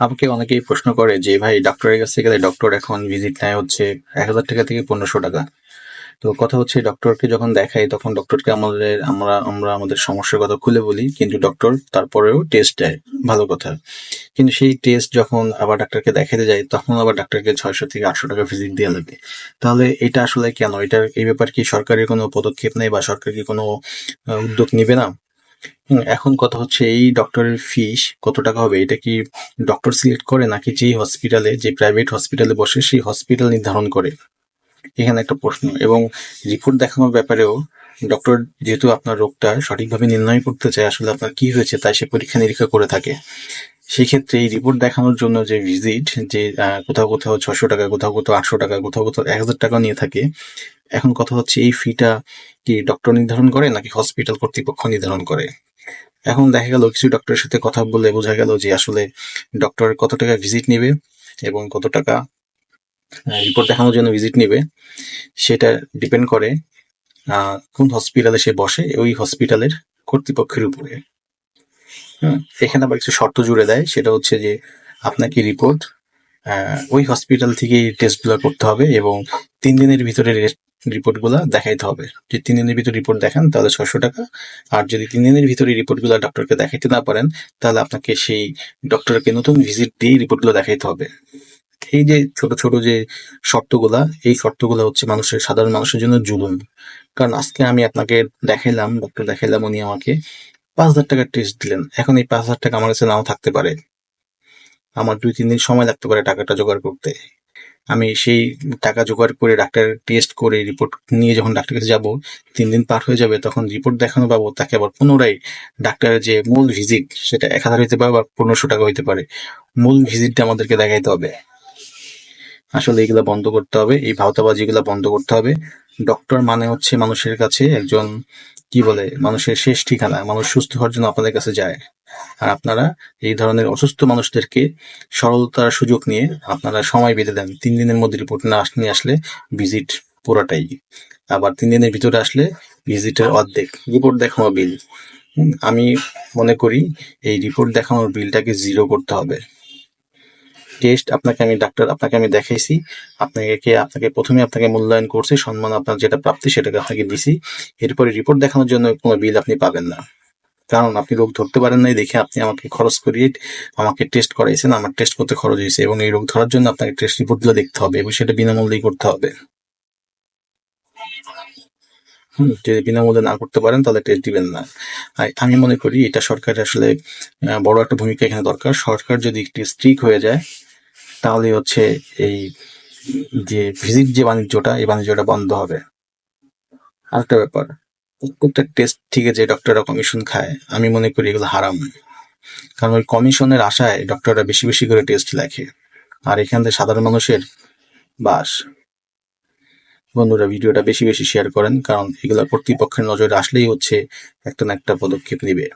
আমাকে অনেকেই প্রশ্ন করে যে, ভাই ডক্টরের কাছে গেলে ডক্টর এখন ভিজিট নেয় হচ্ছে এক হাজার টাকা থেকে পনেরোশো টাকা। তো কথা হচ্ছে ডক্টরকে যখন দেখাই, তখন ডক্টরকে আমাদের, আমরা আমরা আমাদের সমস্যার কথা খুলে বলি, কিন্তু ডক্টর তারপরেও টেস্ট দেয়। ভালো কথা। কিন্তু সেই টেস্ট যখন আবার ডাক্তারকে দেখাতে যাই তখন আবার ডাক্তারকে ছয়শো থেকে আটশো টাকা ভিজিট দেওয়া লাগে। তাহলে এটা আসলে কেন? এটার এই ব্যাপারে কি সরকারের কোনো পদক্ষেপ নেই বা সরকার কি কোনো উদ্যোগ নেবে না? এখন কথা হচ্ছে এই ডক্টরের ফিস কত টাকা হবে? এটা কি ডক্টর সিলেক্ট করে নাকি যে হসপিটালে যে প্রাইভেট হসপিটালে বসে সেই হসপিটাল নির্ধারণ করে? এখানে একটা প্রশ্ন। এবং রিপোর্ট দেখানোর ব্যাপারেও ডক্টর যেহেতু আপনার রোগটা সঠিকভাবে নির্ণয় করতে চায়, আসলে আপনার কি হয়েছে তাই সে পরীক্ষা নিরীক্ষা করে থাকে। সেই ক্ষেত্রে এই রিপোর্ট দেখানোর জন্য যে ভিজিট যে কোথাও কোথাও ছশো টাকা, কোথাও কোথাও আটশো টাকা, কোথাও কোথাও এক হাজার টাকা নিয়ে থাকে। এখন কথা হচ্ছে এই ফিটা কি ডক্টর নির্ধারণ করে নাকি হসপিটাল কর্তৃপক্ষ নির্ধারণ করে? এখন দেখা গেল কিছু ডক্টরের সাথে কথা বলে বোঝা গেল যে আসলে ডক্টর কত টাকা ভিজিট নেবে এবং কত টাকা রিপোর্ট দেখানোর জন্য ভিজিট নেবে, সেটা ডিপেন্ড করে কোন হসপিটালে সে বসে, ওই হসপিটালের কর্তৃপক্ষের উপরে। এখানে আবার কিছু শর্ত জুড়ে দেয়। সেটা হচ্ছে যে, আপনাকে রিপোর্ট ওই হসপিটাল থেকেই টেস্টগুলো করতে হবে এবং তিন দিনের ভিতরে রিপোর্টগুলো দেখাইতে হবে। যদি তিন দিনের ভিতরে রিপোর্ট দেখান, তাহলে ছশো টাকা। আর যদি তিন দিনের ভিতরে রিপোর্টগুলো ডক্টরকে দেখাইতে না পারেন, তাহলে আপনাকে সেই ডক্টরকে নতুন ভিজিট দিয়ে রিপোর্টগুলো দেখাইতে হবে। এই যে ছোট ছোট যে শর্তগুলা, এই শর্তগুলো হচ্ছে মানুষের, সাধারণ মানুষের জন্য জুলুম। কারণ আজকে আমি আপনাকে দেখাইলাম ডক্টর দেখাইলাম উনি আমাকে। পাঁচ হাজার টাকার টেস্ট দিলেন। এখন এই পাঁচ হাজার টাকা আমার কাছে নাও থাকতে পারে। আমার দুই, তিন দিন সময় লাগতে পারে টাকাটা জোগাড় করতে। আমি সেই টাকা জোগাড় করে ডাক্তার টেস্ট করে রিপোর্ট নিয়ে যখন ডাক্তার কাছে যাব, তিন দিন পার হয়ে যাবে তখন রিপোর্ট দেখানো পাবো তাকে আবার পুনরায় ডাক্তারের যে মূল ভিজিট সেটা এক হাজার হইতে পারে বা পনেরোশো টাকা হইতে পারে। মূল ভিজিটটা আমাদেরকে দেখাইতে হবে। আসলে এগুলা বন্ধ করতে হবে। এই ভাওতাবাজি এগুলা বন্ধ করতে হবে। ডক্টর মানে হচ্ছে মানুষের কাছে একজন কি বলে, মানুষের শেষ ঠিকানা, মানুষ সুস্থ হওয়ার জন্য আপনাদের কাছে যায়। আর আপনারা এই ধরনের অসুস্থ মানুষদেরকে সরলতার সুযোগ নিয়ে আপনারা সময় বেঁধে দেন। তিন দিনের মধ্যে রিপোর্ট না নিয়ে আসলে ভিজিট পুরাটাই। আবার তিন দিনের ভিতরে আসলে ভিজিটের অর্ধেক। রিপোর্ট দেখানো বিল আমি মনে করি এই রিপোর্ট দেখানোর বিলটাকে জিরো করতে হবে। টেস্ট আপনাকে আমি, ডাক্তার আপনাকে আমি দেখাইছি। আপনাকে আপনাকে প্রথমে আপনাকে মূল্যায়ন করছি, সম্মান আপনার যেটা প্রাপ্তি সেটাকে আপনাকে দিছি। এরপরে রিপোর্ট দেখানোর জন্য কোনো বিল আপনি পাবেন না। কারণ আপনি রোগ ধরতে পারেন নাই দেখে আপনি আমাকে খরচ করিয়ে আমাকে টেস্ট করাইছেন, আমার টেস্ট করতে খরচ হয়েছে এবং এই রোগ ধরার জন্য আপনাকে টেস্ট রিপোর্টগুলো দেখতে হবে এবং সেটা বিনামূল্যেই করতে হবে। হুম, যদি বিনামূল্যে না করতে পারেন তাহলে টেস্ট দিবেন না। আমি মনে করি এটা সরকারের আসলে বড় একটা ভূমিকা এখানে দরকার। সরকার যদি একটি স্ট্রিক হয়ে যায় তাহলে হচ্ছে এই যে ভিজিট যে বাণিজ্যটা, এই বাণিজ্যটা বন্ধ হবে। আরেকটা ব্যাপার, প্রত্যেকটা টেস্ট থেকে যে ডক্টররা কমিশন খায়, আমি মনে করি এগুলো হারাম। কারণ ওই কমিশনের আশায় ডক্টররা বেশি বেশি করে টেস্ট লেখে। আর এখান থেকে সাধারণ মানুষের বাস। বন্ধুরা, ভিডিওটা বেশি বেশি শেয়ার করেন, কারণ এগুলো কর্তৃপক্ষের নজরে আসলেই হচ্ছে একটা না একটা পদক্ষেপ নিবে।